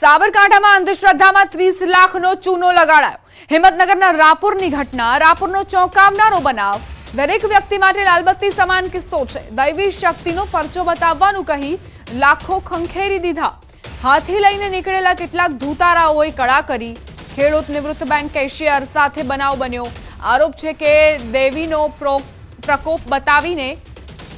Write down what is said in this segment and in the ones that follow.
સાબરકાંઠામાં અંધશ્રદ્ધામાં ત્રીસ લાખનો ચૂનો લગાડાયો. હિંમતનગરના રાપુરની ઘટના, રાપુરનો ચોંકાવનારો બનાવ. દરેક વ્યક્તિ માટે લાલબત્તી સમાન કિસ્સો છે. દૈવી શક્તિનો પરચો બતાવવાનું કહી લાખો ખંખેરી દીધા. હાથી લઈને નીકળેલા કેટલાક ધૂતારાઓએ કળા કરી. ખેડૂત નિવૃત્ત બેંક કેશિયર સાથે બનાવ બન્યો. આરોપ છે કે દેવીનો પ્રો- પ્રકોપ બતાવીને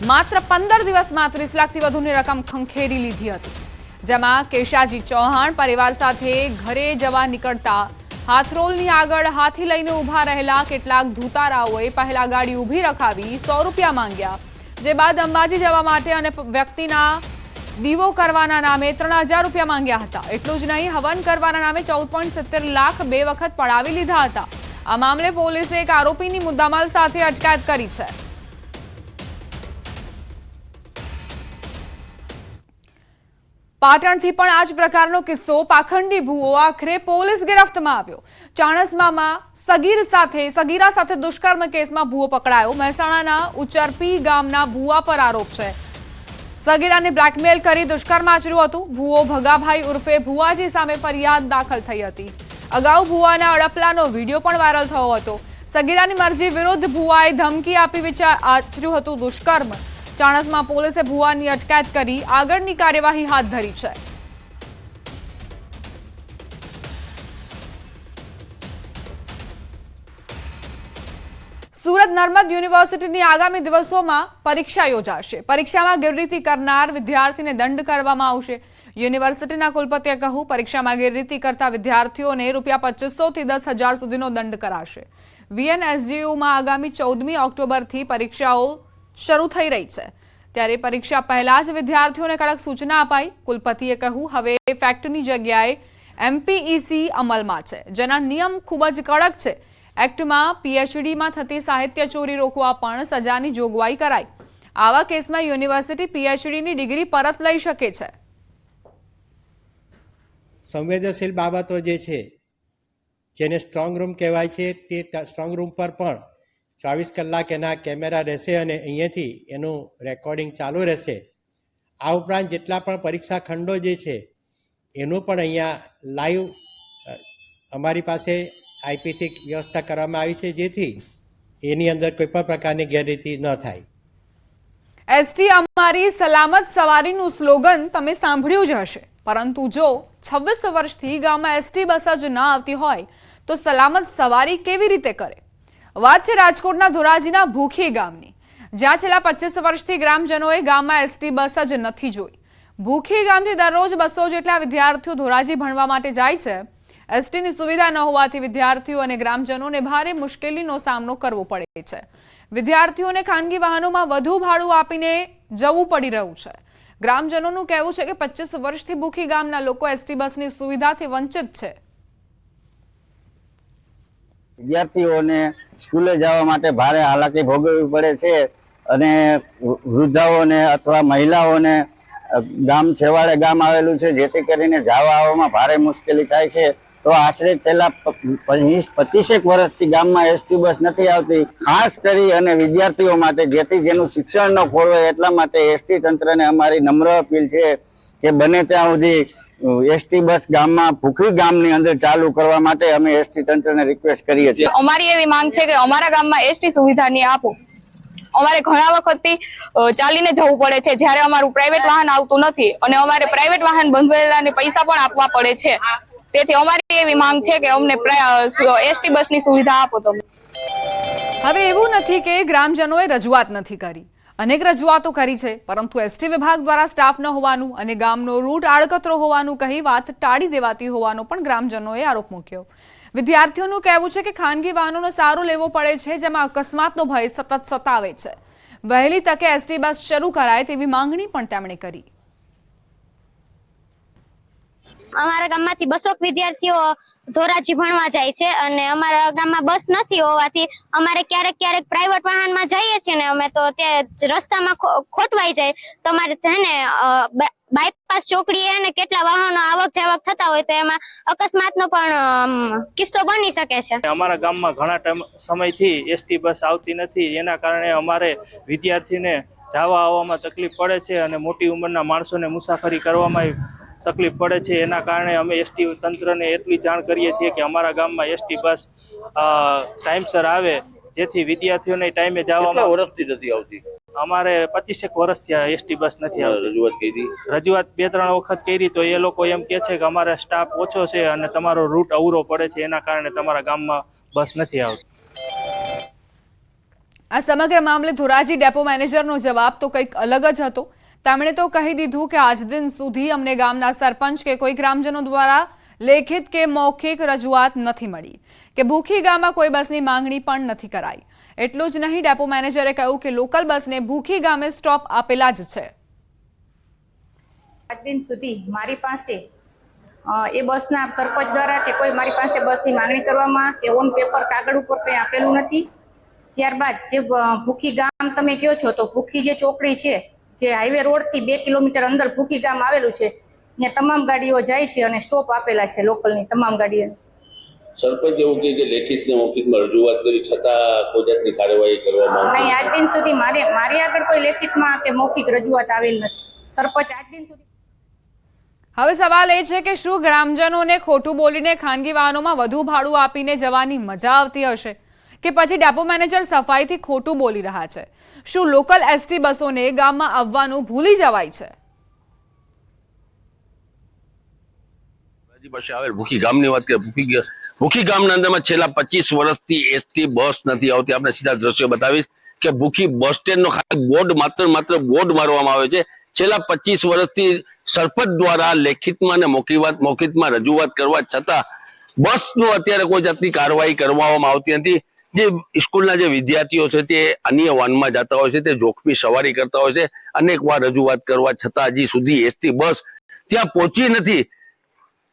માત્ર પંદર દિવસમાં ત્રીસ લાખથી વધુની રકમ ખંખેરી લીધી હતી. જેમાં કેશાજી ચૌહાણ પરિવાર સાથે ઘરે જવા નીકળતા હાથરોલની આગળ હાથી લઈને ઊભા રહેલા કેટલાક ધૂતારાઓએ પહેલા ગાડી ઊભી રખાવી સો રૂપિયા માંગ્યા. જે બાદ અંબાજી જવા માટે અને વ્યક્તિના દીવો કરવાના નામે ત્રણ હજાર રૂપિયા માંગ્યા હતા. એટલું જ નહીં, હવન કરવાના નામે ચૌદ પોઈન્ટ સત્તર લાખ બે વખત પડાવી લીધા હતા. આ મામલે પોલીસે એક આરોપીની મુદ્દામાલ સાથે અટકાયત કરી છે. પાટણથી પણ આ જ પ્રકારનો કિસ્સો પાખંડી ભૂવો આખરે પોલીસ ગિરફ્તમાં આવ્યો. ચાણસમામાં સગીર સાથે, સગીરા સાથે દુષ્કર્મ કેસમાં ભૂવો પકડાયો. મહેસાણાના ઉચરપી ગામના ભૂવા પર આરોપ છે. સગીરાને બ્લેકમેલ કરી દુષ્કર્મ આચર્યું હતું. ભૂવો ભગાભાઈ ઉર્ફે ભુવાજી સામે ફરિયાદ દાખલ થઈ હતી. અગાઉ ભુવાના અડપલાનો વીડિયો પણ વાયરલ થયો હતો. સગીરાની મરજી વિરુદ્ધ ભુવાએ ધમકી આપી વિચાર, આચર્યું હતું દુષ્કર્મ. ચાણસમાં પોલીસે ભુવાની અટકાયત કરી આગળની કાર્યવાહી હાથ ધરી છે. સુરત નર્મદ યુનિવર્સિટીની આગામી દિવસોમાં પરીક્ષા યોજાશે. પરીક્ષામાં ગેરરીતિ કરનાર વિદ્યાર્થીને દંડ કરવામાં આવશે. યુનિવર્સિટીના કુલપતિએ કહ્યું, પરીક્ષામાં ગેરરીતિ કરતા વિદ્યાર્થીઓને રૂપિયા પચીસોથી દસ હજાર સુધીનો દંડ કરાશે. વીએનએસજીયુમાં આગામી ચૌદમી ઓક્ટોબરથી પરીક્ષાઓ શરૂ થઈ રહી છે. ત્યારે પરીક્ષા પહેલા જ વિદ્યાર્થીઓને કડક સૂચના અપાઈ. કુલપતિએ કહ્યું, હવે ફેક્ટની જગ્યાએ એમપીઈસી અમલમાં છે, જેના નિયમ ખૂબ જ કડક છે. એક્ટમાં પીએચડીમાં થતી સાહિત્ય ચોરી રોકવા પણ સજાની જોગવાઈ કરાઈ. આવા કેસમાં યુનિવર્સિટી પીએચડીની ડિગ્રી પરત લઈ શકે છે. સંવેદનશીલ બાબતો જે છે, જેને સ્ટ્રોંગ રૂમ કહેવાય છે, તે સ્ટ્રોંગ રૂમ પર પણ ચોવીસ કલાક એના કેમેરા રહેશે અને અહીંયાથી એનું રેકોર્ડિંગ ચાલુ રહેશે. આ ઉપરાંત જેટલા પણ પરીક્ષા ખંડો જે છે, એનું પણ અહીંયા લાઈવ અમારી પાસે આઈપીથી વ્યવસ્થા કરવામાં આવી છે, જેથી એની અંદર કોઈ પણ પ્રકારની ગેરરીતિ ન થાય. એસટી અમારી સલામત સવારીનું સ્લોગન તમે સાંભળ્યું જ હશે. પરંતુ જો છવ્વીસ વર્ષથી ગામમાં એસટી બસ જ ન આવતી હોય, તો સલામત સવારી કેવી રીતે કરે? વાત છે રાજકોટના ધોરાજીના ભૂખી ગામની, જ્યાં છેલ્લા પચીસ વર્ષથી ગ્રામજનોએ ગામમાં એસટી બસ જ નથી જોઈ. ભૂખી ગામથી દરરોજ બસો જેટલા વિદ્યાર્થીઓ ધોરાજી ભણવા માટે જાય છે. એસટીની સુવિધા ન હોવાથી વિદ્યાર્થીઓ અને ગ્રામજનોને ભારે મુશ્કેલીનો સામનો કરવો પડે છે. વિદ્યાર્થીઓને ખાનગી વાહનોમાં વધુ ભાડું આપીને જવું પડી રહ્યું છે. ગ્રામજનોનું કહેવું છે કે પચીસ વર્ષથી ભૂખી ગામના લોકો એસટી બસની સુવિધાથી વંચિત છે. વિદ્યાર્થીઓને સ્કૂલે જવા માટે ભારે હાલાકી ભોગવવી પડે છે અને વૃદ્ધાઓને અથવા મહિલાઓને ગામ છેવાડે ગામ આવેલું છે, જેથી કરીને જવા આવવામાં ભારે મુશ્કેલી થાય છે. તો આશરે છેલ્લા પચીસ, પચીસેક વર્ષથી ગામમાં એસટી બસ નથી આવતી. ખાસ કરી અને વિદ્યાર્થીઓ માટે, જેથી જેનું શિક્ષણ ન ખોરવાય એટલા માટે એસટી તંત્રને અમારી નમ્ર અપીલ છે કે બને ત્યાં સુધી એસટી બસ ગામમાં ભૂખી ગામની અંદર ચાલુ કરવા માટે અમે એસટી તંત્રને રિક્વેસ્ટ કરીએ છીએ. અમારી એવી માંગ છે કે અમારા ગામમાં એસટી સુવિધા ની આપો. અમારે ઘણા વખતથી ચાલીને જવું પડે છે. જ્યારે અમારું પ્રાઇવેટ વાહન આવતું નથી અને અમારે પ્રાઇવેટ વાહન બંધવેલાને પૈસા પણ આપવા પડે છે. તેથી અમારી એવી માંગ છે કે અમને એસટી બસની સુવિધા આપો તમે. હવે એવું નથી કે ગ્રામજનોએ રજૂઆત નથી કરી. અનેક રજૂઆતો કરી છે, પરંતુ એસટી વિભાગ દ્વારા સ્ટાફ ન હોવાનું અને ગામનો રૂટ આડકતરો હોવાનું કહી વાત ટાળી દેવાતી હોવાનો પણ ગ્રામજનોએ આરોપ મૂક્યો. વિદ્યાર્થીઓનું કહેવું છે કે ખાનગી વાહનોનો સારો લેવો પડે છે, જેમાં અકસ્માતનો ભય સતત સતાવે છે. વહેલી તકે એસટી બસ શરૂ કરાય તેવી માંગણી પણ તેમણે કરી. અમારા ગામમાંથી બસો વિદ્યાર્થીઓ ધોરાજી ભણવા જાય છે અને અમારા ગામમાં બસ નથી હોવાથી અમારે ક્યારેક ક્યારેક પ્રાઇવેટ વાહનમાં જઈએ છીએ ને અમે તો જ રસ્તામાં ખોટવાઈ જાય. તો અમારે છે ને બાયપાસ ચોકડીએ અને કેટલા વાહનો આવક જાવક થતા હોય તો એમાં અકસ્માતનો પણ કિસ્સો બની શકે છે. અમારા ગામમાં ઘણા સમયથી એસટી બસ આવતી નથી. એના કારણે અમારે વિદ્યાર્થીને જવા આવવામાં તકલીફ પડે છે અને મોટી ઉંમરના માણસોને મુસાફરી કરવામાં તકલીફ પડે છે. એના કારણે અમે એસટી તંત્રને એટલી જાણ કરીએ છીએ કે અમારા ગામમાં એસટી બસ ટાઈમસર આવે. જેથી વિદ્યાર્થીઓને ટાઈમે જવામાં વર્ષથી નથી આવતી? અમારે પચીસેક વર્ષથી આ એસટી બસ નથી આવતી. રજૂઆત કરી. રજૂઆત બે ત્રણ વખત કરી તો એ લોકો એમ કે છે કે અમારે સ્ટાફ ઓછો છે અને તમારો રૂટ અવરો પડે છે. એના કારણે તમારા ગામમાં બસ નથી આવતી. આ સમગ્ર મામલે ધોરાજી ડેપો મેનેજરનો જવાબ તો કંઈક અલગ જ હતો. તેમણે તો કહી દીધું કે આજ દિન સુધી અમને ગામના સરપંચ કે કોઈ ગ્રામજનો દ્વારા લેખિત કે મૌખિક રજૂઆત નથી મળી, કે ભૂખી ગામમાં કોઈ બસની માંગણી પણ નથી કરાઈ. એટલું જ નહીં, ડેપો મેનેજરે કહ્યું કે લોકલ બસને ભૂખી ગામે સ્ટોપ આપેલા જ છે. આજ દિન સુધી મારી પાસે એ બસના સરપંચ દ્વારા કે કોઈ મારી પાસે બસની માંગણી કરવામાં કે ઓન પેપર કાગળ ઉપર કંઈ આપેલું નથી. ત્યારબાદ જે ભૂખી ગામ તમે કહો છો, તો ભૂખી જે ચોકડી છે જે હાઈવે રોડથી બે કિલોમીટર અંદર ભૂકી ગામ આવેલું છે ત્યાં તમામ ગાડીઓ જાય છે અને સ્ટોપ આપેલા છે લોકલની તમામ ગાડીઓ. સરપંચ એવું કે લેખિત ને મૌખિકમાં રજૂઆત કરી છતાં કોઈ જાતની કાર્યવાહી કરવામાં નહીં આજ દિન સુધી મારે મારી આગળ કોઈ લેખિતમાં કે મૌખિક રજૂઆત આવેલ નથી. સરપંચ આજ દિન સુધી હવે સવાલ એ છે કે શું ગ્રામજનોને ખોટું બોલીને ખાનગી વાહનોમાં વધુ ભાડું આપીને જવાની મજા આવતી હશે? કે પછી ડેપો મેનેજર સફાઈથી ખોટું બોલી રહ્યા છે. શું લોકલ એસટી બસોને ગામમાં આવવાનું ભૂલી જવાય છે? ભૂખી ગામની વાત કરીએ ભૂખી ભૂખી ગામના અંદરમાં છેલ્લા પચીસ વર્ષથી એસટી બસ નથી આવતી. આપણે સીધા દ્રશ્યો બતાવીશ કે ભૂખી બસ સ્ટેન્ડ નો ખાલી બોર્ડ માત્ર માત્ર બોર્ડ મારવામાં આવે છે. છેલ્લા પચીસ વર્ષથી સરપંચ દ્વારા લેખિતમાં અને મૌખિક મૌખિકમાં રજૂઆત કરવા છતાં બસનું અત્યારે કોઈ જાતની કાર્યવાહી કરવામાં આવતી નથી. જે સ્કૂલના જે વિદ્યાર્થીઓ છે તે અન્ય વાનમાં જતા હોય છે, તે જોખમી સવારી કરતા હોય છે. અનેક વાર રજૂઆત કરવા છતાં હજી સુધી એસટી બસ ત્યાં પહોંચી નથી.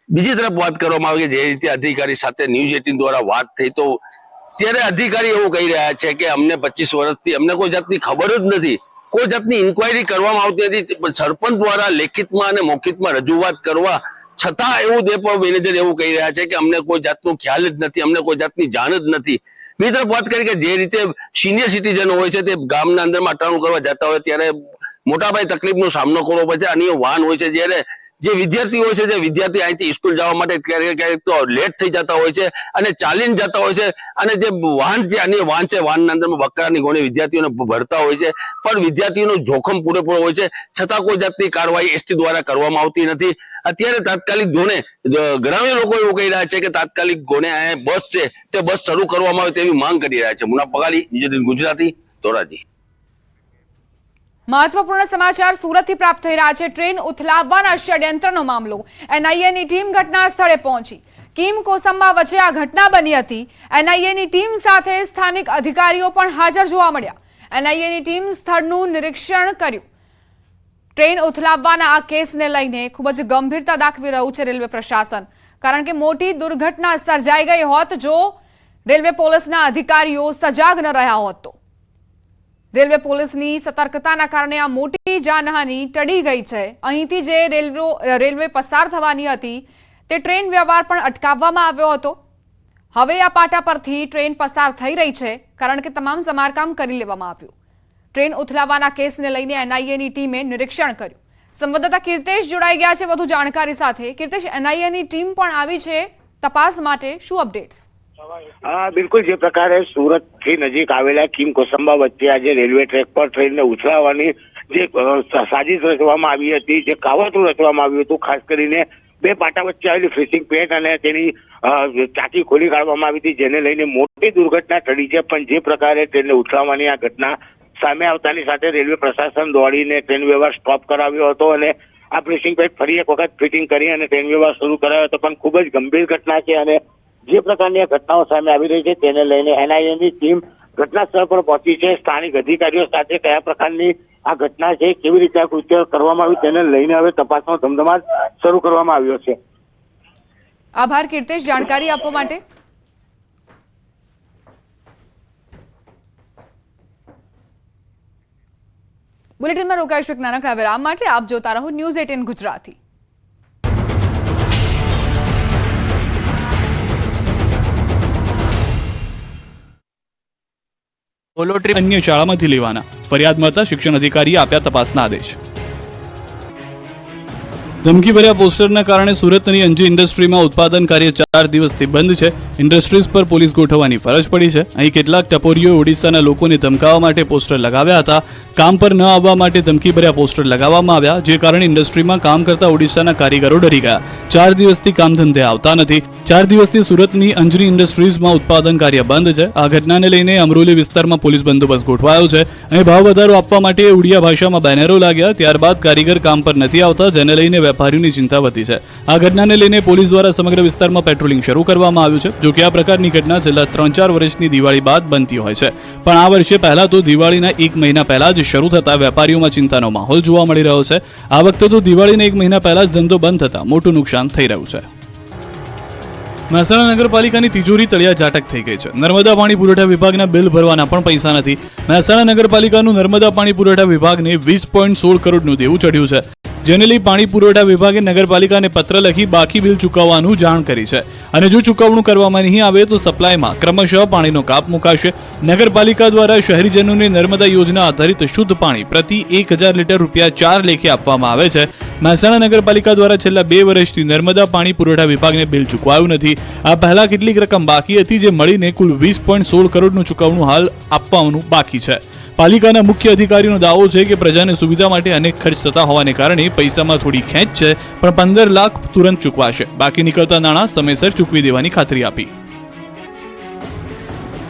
બીજી તરફ વાત કરવામાં આવે કે જે રીતે અધિકારી સાથે ન્યૂઝ એટીન દ્વારા વાત થઈ, તો ત્યારે અધિકારી એવું કહી રહ્યા છે કે અમને પચીસ વર્ષથી, અમને કોઈ જાતની ખબર જ નથી. કોઈ જાતની ઇન્કવાયરી કરવામાં આવતી નથી. પણ સરપંચ દ્વારા લેખિતમાં અને મૌખિતમાં રજૂઆત કરવા છતાં એવું ડેપો મેનેજર એવું કહી રહ્યા છે કે અમને કોઈ જાતનો ખ્યાલ જ નથી, અમને કોઈ જાતની જાણ જ નથી. તરફ વાત કરી કે જે રીતે સિનિયર સિટીઝન હોય છે તે ગામના અંદરમાં અટાણું કરવા જતા હોય ત્યારે મોટાભાઈ તકલીફનો સામનો કરવો પડે છે. અન્ય વાહન હોય છે જ્યારે જે વિદ્યાર્થીઓ છે, જે વિદ્યાર્થી અહીંથી સ્કૂલ જવા માટે ક્યારેક ક્યારેક તો લેટ થઈ જતા હોય છે અને ચાલીને જતા હોય છે અને જે વાહન છે અન્ય વાહન છે, વાહનના અંદરમાં બકરાની ગોણે વિદ્યાર્થીઓને ભરતા હોય છે. પણ વિદ્યાર્થીઓનું જોખમ પૂરેપૂરો હોય છે. છતાં કોઈ જાતની કાર્યવાહી એસટી દ્વારા કરવામાં આવતી નથી. અત્યારે તાત્કાલિક ગોણે ગ્રામ્ય લોકો એવું કહી રહ્યા છે કે તાત્કાલિક ગોણે આ બસ છે, તે બસ શરૂ કરવામાં આવે તેવી માંગ કરી રહ્યા છે. મુના પગાલી ગુજરાતી, ધોરાજી. મહત્વપૂર્ણ સમાચાર સુરતથી પ્રાપ્ત થઈ રહ્યા છે. ટ્રેન ઉથલાવવાના ષડયંત્રનો મામલો. એનઆઈએની ટીમ ઘટના સ્થળે પહોંચી. કિમ કોસંબા વચ્ચે આ ઘટના બની હતી. એનઆઈએની ટીમ સાથે સ્થાનિક અધિકારીઓ પણ હાજર જોવા મળ્યા. એનઆઈએની ટીમ સ્થળનું નિરીક્ષણ કર્યું. ટ્રેન ઉથલાવવાના આ કેસને લઈને ખૂબ જ ગંભીરતા દાખવી રહ્યું છે રેલવે પ્રશાસન. કારણ કે મોટી દુર્ઘટના સર્જાઈ ગઈ હોત જો રેલવે પોલીસના અધિકારીઓ સજાગ ન રહ્યા હોત તો. રેલવે પોલીસની સતર્કતાના કારણે આ મોટી જાનહાની ટળી ગઈ છે. અહીંથી જે રેલવે પસાર થવાની હતી, તે ટ્રેન વ્યવહાર પણ અટકાવવામાં આવ્યો હતો. હવે આ પાટા પરથી ટ્રેન પસાર થઈ રહી છે, કારણ કે તમામ સમારકામ કરી લેવામાં આવ્યું. ટ્રેન ઉથલાવવાના કેસને લઈને એનઆઈએની ટીમે નિરીક્ષણ કર્યું. સંવાદદાતા કીર્તેશ જોડાઈ ગયા છે વધુ જાણકારી સાથે. કીર્તેશ, એનઆઈએની ટીમ પણ આવી છે. તપાસ માટે શું અપડેટ્સ? હા, બિલકુલ, જે પ્રકારે સુરતથી નજીક આવેલા કિમ કોસંબા વચ્ચે આજે રેલવે ટ્રેક પર ટ્રેનને ઉછળાવવાની જે સાજિશ રચવામાં આવી હતી, જે કાવતરું રચવામાં આવ્યું હતું, ખાસ કરીને બે પાટા વચ્ચે આવેલી ફિશિંગ પેટ અને તેની ચાકી ખોલી કાઢવામાં આવી હતી, જેને લઈને મોટી દુર્ઘટના ટળી છે, પણ જે પ્રકારે ટ્રેનને ઉછળાવવાની આ ઘટના સામે આવતાની સાથે રેલવે પ્રશાસન દોડીને ટ્રેન વ્યવહાર સ્ટોપ કરાવ્યો હતો અને આ ફિશિંગ પેટ ફરી એક વખત ફિટિંગ કરી અને ટ્રેન વ્યવહાર શરૂ કરાયો હતો, પણ ખૂબ જ ગંભીર ઘટના છે અને જે પ્રકારની ઘટનાઓ સામે આવી રહી છે તેને લઈને એનઆઈએની ટીમ ઘટના સ્થળ પર પહોંચી છે. સ્થાનિક અધિકારીઓ સાથે કયા પ્રકારની આ ઘટના છે, કેવી રીતે આ કૃત્ય કરવામાં આવ્યું તેને લઈને હવે તપાસનો ધમધમાટ શરૂ કરવામાં આવ્યો છે. આભાર, કીર્તેશ, જાણકારી આપવા માટે. બુલેટિનમાં રોકાઈશું એક નાનકડા વિરામ માટે. આપ જોતા રહો ન્યૂઝ એટીન ગુજરાતી. ઓલો ટ્રીપ અન્ય શાળામાંથી લેવાના. ફરિયાદ મળતા શિક્ષણ અધિકારીએ આપ્યા તપાસના આદેશ. ધમકીભર્યા પોસ્ટરના કારણે સુરતની અંજી ઇન્ડસ્ટ્રીમાં ઉત્પાદન કાર્ય ચાર દિવસથી બંધ છે. ઇન્ડસ્ટ્રીઝ પર પોલીસ ગોઠવવાની ફરજ પડી છે. અહીં કેટલાક ટપોરીઓએ ઓડિશાના લોકોને ધમકાવવા માટે પોસ્ટર લગાવ્યા હતા. કામ પર ન આવવા માટે ધમકીભર્યા પોસ્ટર લગાવવામાં આવ્યા, જે કારણે ઇન્ડસ્ટ્રીમાં કામ કરતા ઓડિશાના કારીગરો ડરી ગયા. ચાર દિવસથી કામ ધંધે આવતા નથી. ચાર દિવસથી સુરતની અંજરી ઇન્ડસ્ટ્રીઝમાં ઉત્પાદન કાર્ય બંધ છે. આ ઘટનાને લઈને અમરોલી વિસ્તારમાં પોલીસ બંદોબસ્ત ગોઠવાયો છે. અહીં ભાવ વધારો આપવા માટે ઉડિયા ભાષામાં બેનરો લાગ્યા. ત્યારબાદ કારીગર કામ પર નથી આવતા, જેને લઈને વેપારીઓની ચિંતા વધી છે. આ ઘટનાને લઈને પોલીસ દ્વારા સમગ્ર વિસ્તારમાં પેટ્રોલિંગ શરૂ કરવામાં આવ્યું છે જો કે આ પ્રકારની ઘટના છેલ્લા ત્રણ ચાર વર્ષની દિવાળી બાદ બનતી હોય છે. પણ આ વર્ષે પહેલા તો દિવાળીના એક મહિના પહેલા જ શરૂ થતા વેપારીઓમાં ચિંતાનો માહોલ જોવા મળી રહ્યો છે. આ વખતે તો દિવાળીના એક મહિના પહેલા જ ધંધો બંધ થતા મોટું નુકસાન થઈ રહ્યું છે. મહેસાણા નગરપાલિકાની તિજોરી તળિયા ઝાટક થઈ ગઈ છે. નર્મદા પાણી પુરવઠા વિભાગના બિલ ભરવાના પણ પૈસા નથી. મહેસાણા નગરપાલિકાનું નર્મદા પાણી પુરવઠા વિભાગને વીસ પોઈન્ટ સોળ કરોડનું દેવું ચડ્યું છે. જેને લઈ પાણી પુરવઠા વિભાગે નગરપાલિકાને પત્ર લખી બાકી બિલ ચૂકવવાનું જાણ કરી છે. અને જો ચૂકવણું કરવામાં નહીં આવે તો સપ્લાયમાં ક્રમશઃ પાણીનો કાપ મુકાશે. નગરપાલિકા દ્વારા શહેરીજનોને નર્મદા યોજના આધારિત શુદ્ધ પાણી પ્રતિ એક હજાર લીટર રૂપિયા ચાર લેખે આપવામાં આવે છે. મહેસાણા નગરપાલિકા દ્વારા છેલ્લા બે વર્ષથી નર્મદા પાણી પુરવઠા વિભાગને બિલ ચૂકવાયું નથી. આ પહેલા કેટલીક રકમ બાકી હતી જે મળીને કુલ વીસ પોઈન્ટ સોળ કરોડનું ચૂકવણું હાલ આપવાનું બાકી છે. પાલિકાના મુખ્ય અધિકારીનો દાવો છે કે પ્રજાને સુવિધા માટે અનેક ખર્ચ થતા હોવાને કારણે પૈસામાં થોડી ખેંચ છે, પણ પંદર લાખ તુરંત ચૂકવાશે. બાકી નીકળતા નાણાં સમયસર ચૂકવી દેવાની ખાતરી આપી.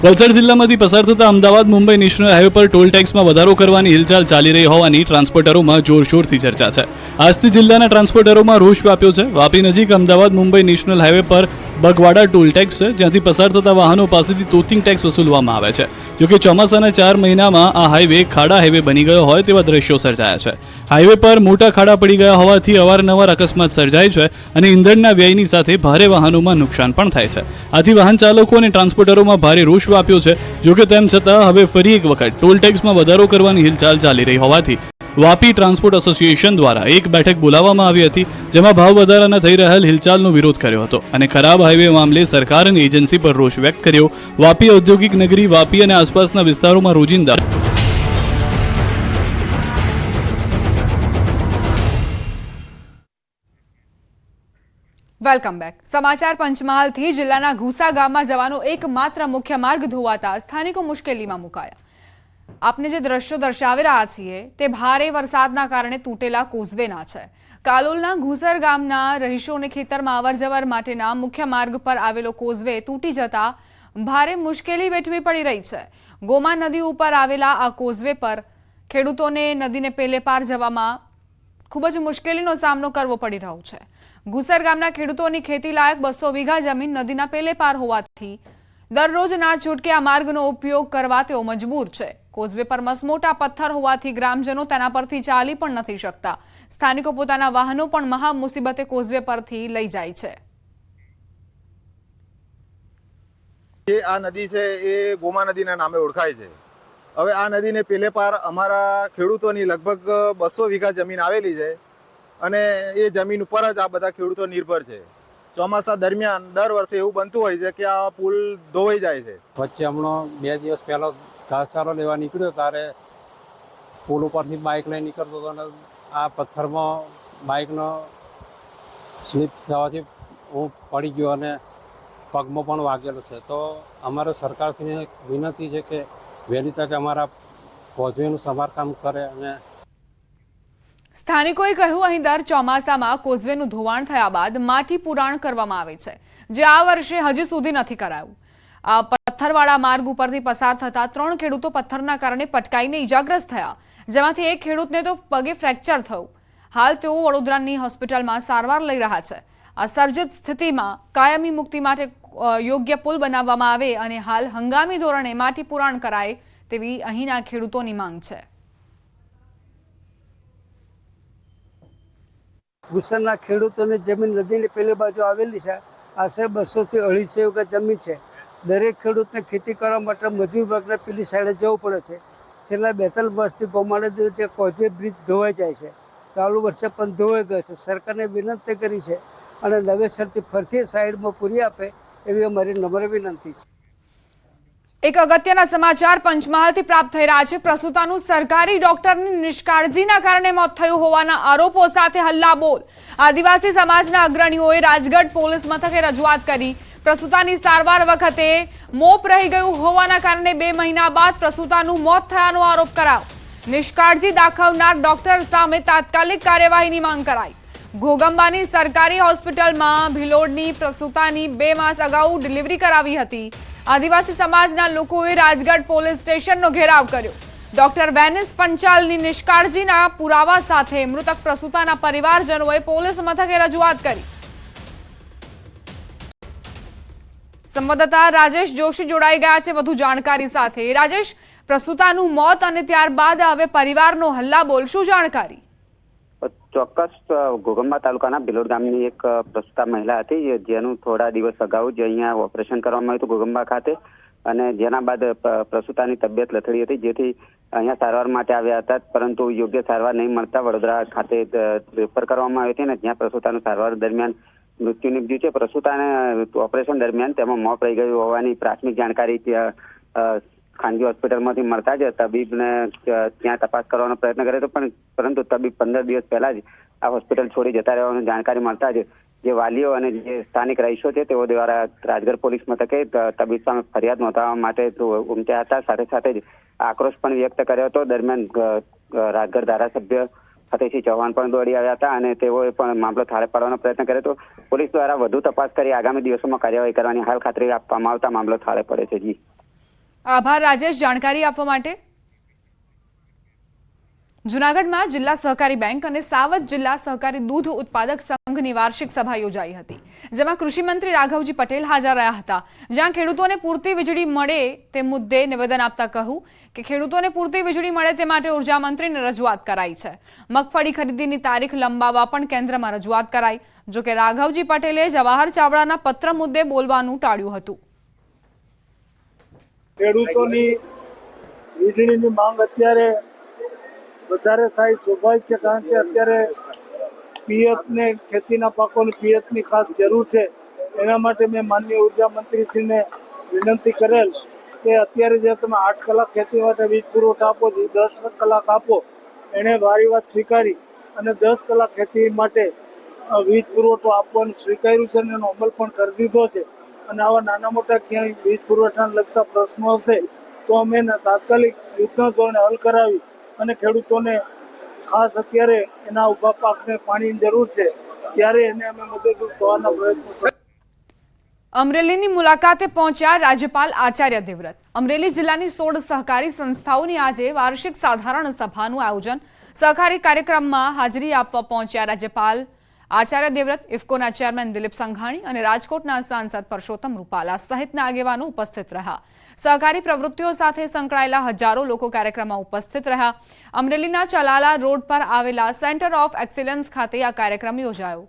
વલસાડ જિલ્લામાંથી પસાર થતા અમદાવાદ, મુંબઈ નેશનલ હાઈવે પર ટોલ ટેક્સમાં વધારો કરવાની હિલચાલ ચાલી રહી હોવાની ટ્રાન્સપોર્ટરોમાં જોરશોરથી ચર્ચા છે. આજથી જિલ્લાના ટ્રાન્સપોર્ટરોમાં રોષ વ્યાપ્યો છે. વાપી નજીક અમદાવાદ, મુંબઈ નેશનલ હાઈવે પર બગવાડા ટોલ ટેક્સ છે, જ્યાંથી પસાર થતા વાહનો પાસેથી તોતિંગ ટેક્સ વસૂલવામાં આવે છે. જોકે ચોમાસાના ચાર મહિનામાં આ હાઈવે ખાડા હાઈવે બની ગયો હોય તેવા દ્રશ્યો સર્જાયા છે. હાઈવે પર મોટા ખાડા પડી ગયા હોવાથી અવારનવાર અકસ્માત સર્જાય છે અને ઇંધણના વ્યયની સાથે ભારે વાહનોમાં નુકસાન પણ થાય છે. આથી વાહન ચાલકો અને ટ્રાન્સપોર્ટરોમાં ભારે રોષ વ્યાપ્યો છે. જોકે તેમ છતાં હવે ફરી એક વખત ટોલ ટેક્સમાં વધારો કરવાની હિલચાલ ચાલી રહી હોવાથી વાપી ટ્રાન્સપોર્ટ એસોસિએશન દ્વારા એક બેઠક બોલાવવામાં આવી હતી, જેમાં ભાવ વધારાના થઈ રહેલ હિલચાલનો વિરોધ કર્યો હતો. અને ખરાબ હાઈવે મામલે સરકાર એજન્સી પર રોષ વ્યક્ત કર્યો. વાપી ઔદ્યોગિક નગરી, વાપી અને આસપાસના વિસ્તારોમાં રોજિંદા વેલકમ બેક સમાચાર પંચમહાલથી જિલ્લાના ઘુસા ગામમાં જવાનો એકમાત્ર મુખ્ય માર્ગ ધોવાતા સ્થાનિકો મુશ્કેલીમાં મુકાયા. આપને જે દ્રશ્યો દર્શાવી રહ્યા છીએ, તે ભારે વરસાદના કારણે તૂટેલા કોઝવેના છે. કાલોલના ઘુસર ગામના રહીશોને ખેતરમાં અવરજવર માટેના મુખ્ય માર્ગ પર આવેલો કોઝવે તૂટી જતા ભારે મુશ્કેલી વેઠવી પડી રહી છે. ગોમા નદી ઉપર આવેલા આ કોઝવે પર ખેડૂતોને નદીને પેલે પાર જવામાં ખૂબ જ મુશ્કેલીનો સામનો કરવો પડી રહ્યો છે. ઘુસર ગામના ખેડૂતોની ખેતી લાયક બસો વીઘા જમીન નદીના પેલે પાર હોવાથી દરરોજ ના છૂટકે આ માર્ગનો ઉપયોગ કરવા તેઓ મજબૂર છે. કોઝવે પર મસમોટા પથ્થર હોવાથી ગ્રામજનો તેના પરથી ચાલી પણ નથી શકતા. સ્થાનિકો પોતાના વાહનો પણ મહા મુસીબતે કોઝવે પરથી લઈ જાય છે. જે આ નદી છે એ ગોમા નદીના નામે ઓળખાય છે. હવે આ નદીને પેલે પાર અમારા ખેડૂતોની લગભગ બસો વીઘા જમીન આવેલી છે અને એ જમીન ઉપર જ આ બધા ખેડૂતો નિર્ભર છે. ચોમાસા દરમિયાન દર વર્ષે એવું બનતું હોય છે કે આ પુલ ધોવાઈ જાય છે. વચ્ચે હમણાં બે દિવસ પહેલો ઘાસચારો લેવા નીકળ્યો ત્યારે પુલ ઉપરથી બાઇક લઈ નીકળતો હતો અને આ પથ્થરમાં બાઇકનો સ્લીપ થવાથી હું પડી ગયો અને પગમાં પણ વાગેલો છે. તો અમારે સરકારશ્રીને વિનંતી છે કે વહેલી તકે અમારા કોઝવેનું સમારકામ કરે અને સ્થાનિકોએ કહ્યું, અહીં દર ચોમાસામાં કોઝવેનું ધોવાણ થયા બાદ માટી પુરાણ કરવામાં આવે છે, જે આ વર્ષે હજી સુધી નથી કરાયું. પથ્થરવાળા માર્ગ ઉપરથી પસાર થતા ત્રણ ખેડૂતો પથ્થરના કારણે પટકાઈને ઇજાગ્રસ્ત થયા. જેમાંથી એક ખેડૂતને તો પગે ફ્રેક્ચર થયું. હાલ તેઓ વડોદરાની હોસ્પિટલમાં સારવાર લઈ રહ્યા છે. આ સર્જિત સ્થિતિમાં કાયમી મુક્તિ માટે યોગ્ય પુલ બનાવવામાં આવે અને હાલ હંગામી ધોરણે માટી પુરાણ કરાય તેવી અહીંના ખેડૂતોની માંગ છે. ગુસરના ખેડૂતોની જમીન નદીની પેલી બાજુ આવેલી છે. આશરે બસોથી અઢીસો વીઘા જમીન છે. દરેક ખેડૂતને ખેતી કરવા માટે મજૂર વર્ગને પેલી સાઈડે જવું પડે છે. છેલ્લા બે ત્રણ વર્ષથી ગોમાડે જે કોઝવે બ્રિજ ધોવાઈ જાય છે. ચાલુ વર્ષે પણ ધોવાઈ ગયો છે. સરકારને વિનંતી કરી છે અને નવેસરથી ફરતી સાઈડમાં પૂરી આપે એવી અમારી નમ્ર વિનંતી છે. એક અગત્યના સમાચાર પંચમહાલથી પ્રાપ્ત થઈ રહ્યા છે. પ્રસૂતાનું સરકારી ડોક્ટરની નિષ્કાળજીના કારણે મોત થયું હોવાના આરોપો સાથે હલ્લાબોલ. આદિવાસી સમાજના અગ્રણીઓએ રાજગઢ પોલીસ મથકે રજૂઆત કરી. પ્રસૂતાની સારવાર વખતે મોપ રહી ગયું હોવાના કારણે બે મહિના બાદ પ્રસૂતાનું મોત થયાનો આરોપ કરાયો. નિષ્કાળજી દાખવનાર ડોક્ટર સામે તાત્કાલિક કાર્યવાહીની માંગ કરાઈ. ઘોગંબાની સરકારી હોસ્પિટલમાં ભિલોડની પ્રસૂતાની બે માસ અગાઉ ડિલિવરી કરાવી હતી. આદિવાસી સમાજના લોકોએ રાજગઢ પોલીસ સ્ટેશનનો ઘેરાવ કર્યો. ડોક્ટર વેનિસ પંચાલની નિષ્કાળજીના પુરાવા સાથે મૃતક પ્રસૂતાના પરિવારજનોએ પોલીસ મથકે રજૂઆત કરી. સંવાદદાતા રાજેશ જોશી જોડાઈ ગયા છે વધુ જાણકારી સાથે. રાજેશ, પ્રસૂતાનું મોત અને ત્યારબાદ હવે પરિવારનો હલ્લાબોલ શું જાણકારી? ચોક્કસ ઘોગંબા તાલુકાના બિલોડ ગામની એક પ્રસૂતા મહિલા હતી જેનું થોડા દિવસ અગાઉ જ અહીંયા ઓપરેશન કરવામાં આવ્યું હતું ઘોગંબા ખાતે. અને જેના બાદ પ્રસૂતાની તબિયત લથડી હતી, જેથી અહીંયા સારવાર માટે આવ્યા હતા, પરંતુ યોગ્ય સારવાર નહીં મળતા વડોદરા ખાતે રેફર કરવામાં આવી હતી અને જ્યાં પ્રસૂતાનું સારવાર દરમિયાન મૃત્યુ નીપજ્યું છે. પ્રસૂતાને ઓપરેશન દરમિયાન તેમાં મોત રહી ગયું હોવાની પ્રાથમિક જાણકારી ખાનગી હોસ્પિટલમાંથી મળતા જ તબીબને ત્યાં તપાસ કરવાનો પ્રયત્ન કર્યો હતો પણ, પરંતુ તબીબ પંદર દિવસ પહેલા જ આ હોસ્પિટલ છોડી જતા રહેવાની જાણકારી મળતા જ જે વાલીઓ અને જે સ્થાનિક રહીશો છે તેઓ દ્વારા રાજગઢ પોલીસ મથકે તબીબ સામે ફરિયાદ નોંધાવવા માટે ઉમટ્યા હતા. સાથે સાથે જ આક્રોશ પણ વ્યક્ત કર્યો હતો. દરમિયાન રાજગઢ ધારાસભ્ય ફતેહસિંહ ચૌહાણ પણ દોડી આવ્યા હતા અને તેઓએ પણ મામલો થાળે પાડવાનો પ્રયત્ન કર્યો હતો. પોલીસ દ્વારા વધુ તપાસ કરી આગામી દિવસોમાં કાર્યવાહી કરવાની હાલ ખાતરી આપવામાં આવતા મામલો થાળે પડે છે જી. આભાર, રાજેશ. જાણકારી આપવા માટે? જુનાગઢમાં જિલ્લા સહકારી બેંક અને સાવજ જિલ્લા સહકારી દૂધ ઉત્પાદક સંઘની વાર્ષિક સભા યોજાઈ હતી, જેમાં કૃષિમંત્રી રાઘવજી પટેલ હાજર રહ્યા હતા. જ્યાં ખેડૂતોને પૂરતી વીજળી મળે તે મુદ્દે નિવેદન આપતા કહ્યું કે ખેડૂતોને પૂરતી વીજળી મળે તે માટે ઊર્જા રજૂઆત કરાઈ છે. મગફળી ખરીદીની તારીખ લંબાવવા પણ કેન્દ્રમાં રજૂઆત કરાઈ જોકે રાઘવજી પટેલે જવાહર ચાવડાના પત્ર મુદ્દે બોલવાનું ટાળ્યું હતું. ખેડૂતોની વીજળીની માંગ અત્યારે વધારે થાય, સ્વાભાવિક છે, કારણ કે અત્યારે પિયતને, ખેતીના પાકોની પિયતની ખાસ જરૂર છે. એના માટે મેં માનનીય ઊર્જા મંત્રીશ્રીને વિનંતી કરેલ કે અત્યારે જે તમે આઠ કલાક ખેતી માટે વીજ પુરવઠો આપો છો દસ કલાક આપો, એણે મારી વાત સ્વીકારી અને દસ કલાક ખેતી માટે વીજ પુરવઠો આપવાનું સ્વીકાર્યું છે અને એનો અમલ પણ કરી દીધો છે. અને આવા નાના મોટા ક્યાંય વીજ પુરવઠાને લગતા પ્રશ્નો હશે, તો અમે તાત્કાલિક યુદ્ધના ધોરણે હલ કરાવી અને ખેડૂતોને ખાસ અત્યારે એના ઊભા પાકને પાણીની જરૂર છે, ત્યારે એને અમે મદદરૂપ થવાના પ્રયત્નો અમરેલીની મુલાકાતે પહોંચ્યા રાજ્યપાલ આચાર્ય દેવવ્રત. અમરેલી જિલ્લાની સોળ સહકારી સંસ્થાઓની આજે વાર્ષિક સાધારણ સભાનું આયોજન સહકારી કાર્યક્રમમાં હાજરી આપવા પહોંચ્યા રાજ્યપાલ આચાર્ય દેવવ્રત, ઇફકોના ચેરમેન દિલીપ સંઘાણી અને રાજકોટના સાંસદ પરસોત્તમ રૂપાલા સહિતના આગેવાનો ઉપસ્થિત રહ્યા. સહકારી પ્રવૃત્તિઓ સાથે સંકળાયેલા હજારો લોકો કાર્યક્રમમાં ઉપસ્થિત રહ્યા. અમરેલીના ચલાલા રોડ પર આવેલા સેન્ટર ઓફ એક્સિલન્સ ખાતે આ કાર્યક્રમ યોજાયો.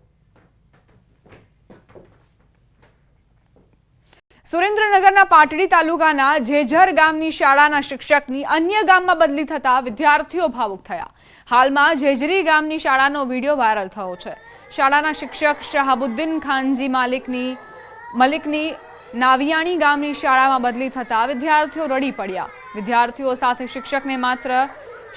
સુરેન્દ્રનગરના પાટડી તાલુકાના જેજર ગામની શાળાના શિક્ષકની અન્ય ગામમાં બદલી થતા વિદ્યાર્થીઓ ભાવુક થયા. હાલમાં જેજરી ગામની શાળાનો વીડિયો વાયરલ થયો છે. શાળાના શિક્ષક શહાબુદ્દીન ખાનજી માલિકની મલિકની નાવિયાણી ગામની શાળામાં બદલી થતા વિદ્યાર્થીઓ રડી પડ્યા. વિદ્યાર્થીઓ સાથે શિક્ષકને માત્ર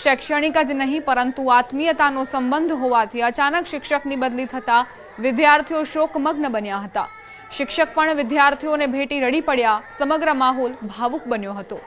શૈક્ષણિક જ નહીં, પરંતુ આત્મીયતાનો સંબંધ હોવાથી અચાનક શિક્ષકની બદલી થતા વિદ્યાર્થીઓ શોકમગ્ન બન્યા હતા. શિક્ષક પણ વિદ્યાર્થીઓને ભેટી રડી પડ્યા. સમગ્ર માહોલ ભાવુક બન્યો હતો.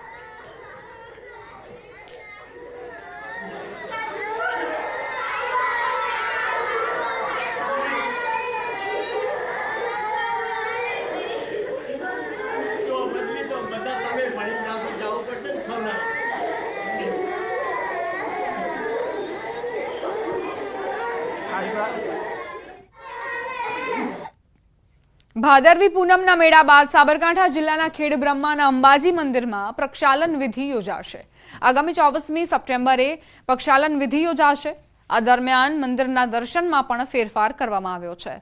ભાદરવી પૂનમના મેળા બાદ સાબરકાંઠા જિલ્લાના ખેડબ્રહ્માના અંબાજી મંદિરમાં પ્રક્ષાલન વિધિ યોજાશે. આગામી ચોવીસમી સપ્ટેમ્બરે પ્રક્ષાલન વિધિ યોજાશે. આ દરમિયાન મંદિરના દર્શનમાં પણ ફેરફાર કરવામાં આવ્યો છે.